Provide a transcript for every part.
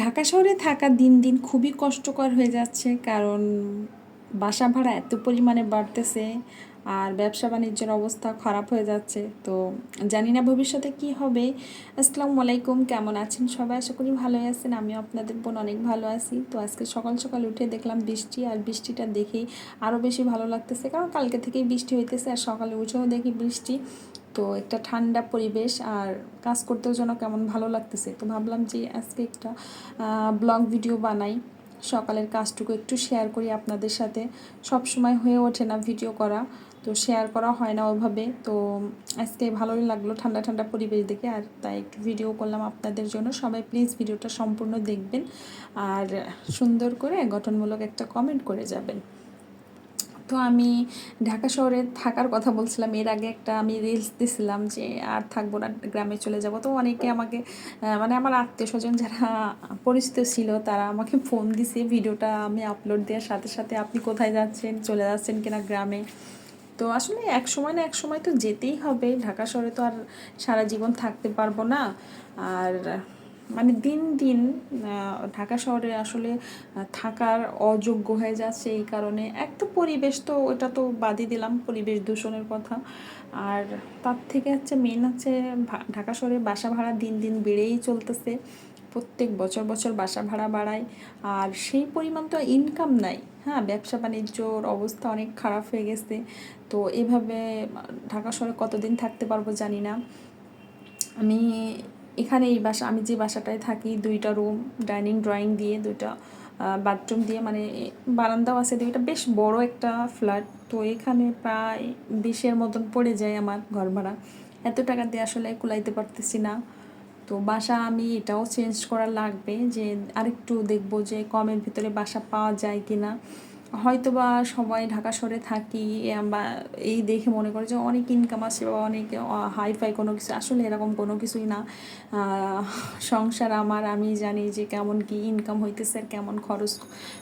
ঢাকা শহরে থাকা দিন দিন খুবই কষ্টকর হয়ে যাচ্ছে, কারণ বাসা ভাড়া এত পরিমাণে বাড়তেছে। আর ব্যবসা বাণিজ্যের অবস্থা খারাপ হয়ে যাচ্ছে। তো জানি না ভবিষ্যতে কি হবে। আসসালামু আলাইকুম, কেমন আছেন সবাই? আশা করি ভালোই আছেন, আমিও আপনাদের বোন অনেক ভালো আছি। তো আজকে সকাল সকাল উঠে দেখলাম বৃষ্টি, আর বৃষ্টিটা দেখেই আরও বেশি ভালো লাগতেছে, কারণ কালকে থেকেই বৃষ্টি হইতেছে, আর সকালে উঠেও দেখি বৃষ্টি। তো একটা ঠান্ডা পরিবেশ, আর কাজ করতেও যেন কেমন ভালো লাগতেছে। তো ভাবলাম যে আজকে একটা ব্লগ ভিডিও বানাই। সকালের কাজটুকু একটু শেয়ার করি আপনাদের সাথে। সব সময় হয়ে ওঠে না ভিডিও করা, তো শেয়ার করা হয় না ওভাবে। তো আজকে ভালোই লাগল ঠান্ডা ঠান্ডা পরিবেশ দেখে, আর তাই একটু ভিডিও করলাম আপনাদের জন্য। সবাই প্লিজ ভিডিওটা সম্পূর্ণ দেখবেন, আর সুন্দর করে গঠনমূলক একটা কমেন্ট করে যাবেন। তো আমি ঢাকা শহরে থাকার কথা বলছিলাম। এর আগে একটা আমি রিলস দিছিলাম যে, আর থাকব না, গ্রামে চলে যাব। তো অনেকে আমাকে মানে আমার আত্মীয় স্বজন যারা পরিচিত ছিল, তারা আমাকে ফোন দিছে, ভিডিওটা আমি আপলোড দেওয়ার সাথে সাথে আপনি কোথায় যাচ্ছেন, চলে যাচ্ছেন কিনা গ্রামে? তো আসলে এক সময় না এক সময় তো যেতেই হবে। ঢাকা শহরে তো আর সারা জীবন থাকতে পারব না। আর মানে দিন দিন ঢাকা শহরে আসলে থাকার অযোগ্য হয়ে যাচ্ছে এই কারণে। এক তো পরিবেশ তো, ওটা তো বাদই দিলাম, পরিবেশ দূষণের কথা। আর তার থেকে হচ্ছে মেন হচ্ছে ঢাকা শহরে বাসা ভাড়া দিন দিন বেড়েই চলতেছে। প্রত্যেক বছর বছর বাসা ভাড়া বাড়ায়। আর সেই পরিমাণ তো ইনকাম নাই হ্যাঁ? ব্যবসা বাণিজ্যর অবস্থা অনেক খারাপ হয়ে গেছে। তো এভাবে ঢাকা শহরে কতদিন থাকতে পারব জানি না। আমি এখানে এই বাসা, আমি যে বাসাটায় থাকি, দুইটা রুম ডাইনিং ড্রয়িং দিয়ে, দুইটা বাথরুম দিয়ে মানে বারান্দাও আছে দুইটা, বেশ বড় একটা ফ্ল্যাট তো এখানে প্রায় বিশের মতন পড়ে যায় আমার ঘর ভাড়া। এত টাকা দিয়ে আসলে কুলাইতে পারতেছি না। তো বাসা আমি এটাও চেঞ্জ করা লাগবে যে আরেকটু দেখব যে কমের ভিতরে বাসা পাওয়া যায় কি না হয়তো বা সবাই ঢাকা শহরে থাকি বা এই দেখে মনে করে যে অনেক ইনকাম আছে বা অনেক হাইফাই কোনো কিছু, আসলে এরকম কোনো কিছুই না। সংসার আমার, আমি জানি যে কেমন কি ইনকাম হইতেছে আর কেমন খরচ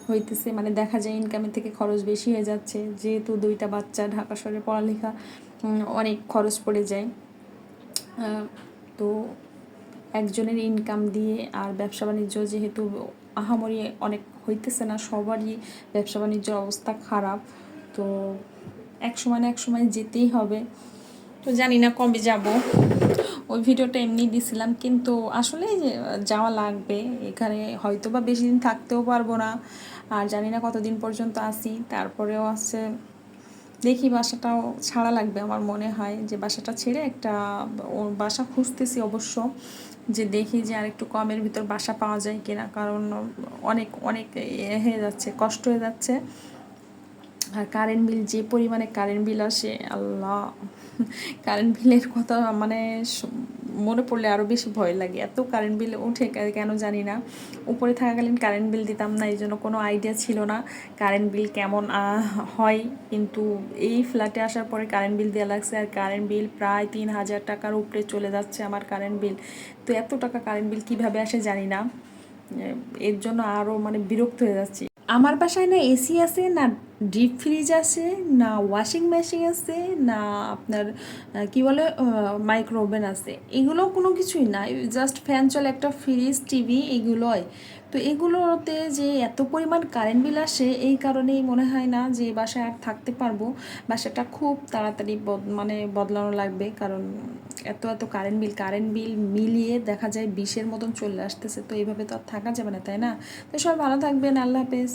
হইতেছে। মানে দেখা যায় ইনকামের থেকে খরচ বেশি হয়ে যাচ্ছে। যেহেতু দুইটা বাচ্চা, ঢাকা শহরে পড়ালেখা অনেক খরচ পড়ে যায়। তো একজনের ইনকাম দিয়ে আর ব্যবসা বাণিজ্য যেহেতু আহামরি অনেক হইতেছে না, সবারই ব্যবসা বাণিজ্যের অবস্থা খারাপ। তো এক সময় এক সময় যেতেই হবে। তো জানি না কবে যাব। ওই ভিডিওটা এমনি দিছিলাম, কিন্তু আসলে যাওয়া লাগবে, এখানে হয়তো বা বেশি দিন থাকতেও পারব না। আর জানি না কতদিন পর্যন্ত আসি তারপরেও আছে দেখি বাসাটাও ছাড়া লাগবে আমার মনে হয় যে বাসাটা ছেড়ে একটা ওর বাসা খুঁজতেছি অবশ্য, যে দেখি যে আর একটু কমের ভিতর বাসা পাওয়া যায় কিনা, কারণ অনেক অনেক হয়ে যাচ্ছে, কষ্ট হয়ে যাচ্ছে। আর কারেন্ট বিল যে পরিমাণে কারেন্ট বিল আসে, আল্লাহ কারেন্ট বিলের কথা মানে মনে পড়লে আরও বেশি ভয় লাগে। এত কারেন্ট বিল উঠে কেন জানি না। উপরে থাকাকালীন কারেন্ট বিল দিতাম না এই জন্য কোনো আইডিয়া ছিল না কারেন্ট বিল কেমন হয়। কিন্তু এই ফ্ল্যাটে আসার পরে কারেন্ট বিল দেওয়া লাগছে আর কারেন্ট বিল প্রায় তিন হাজার টাকার উপরে চলে যাচ্ছে আমার কারেন্ট বিল তো এত টাকা কারেন্ট বিল কীভাবে আসে জানি না। এর জন্য আরও মানে বিরক্ত হয়ে যাচ্ছি। আমার বাসায় না এসি আছে না ডিপ ফ্রিজ আছে না ওয়াশিং মেশিন আছে না আপনার কি বলে মাইক্রো ওভেন আছে এগুলো কোনো কিছুই না জাস্ট ফ্যান চলে, একটা ফ্রিজ টিভি এগুলোই তো এগুলোতে যে এত পরিমাণ কারেন্ট বিল আসে, এই কারণেই মনে হয় না যে বাসায় আর থাকতে পারব। বাসাটা খুব তাড়াতাড়ি মানে বদলানো লাগবে, কারণ এত এত কারেন্ট বিল কারেন্ট বিল মিলিয়ে দেখা যায় বিশের মতন চলে আসতেছে। তো এইভাবে তো আর থাকা যাবে না, তাই না? তো সবাই ভালো থাকবেন, আল্লাহ হাফেজ।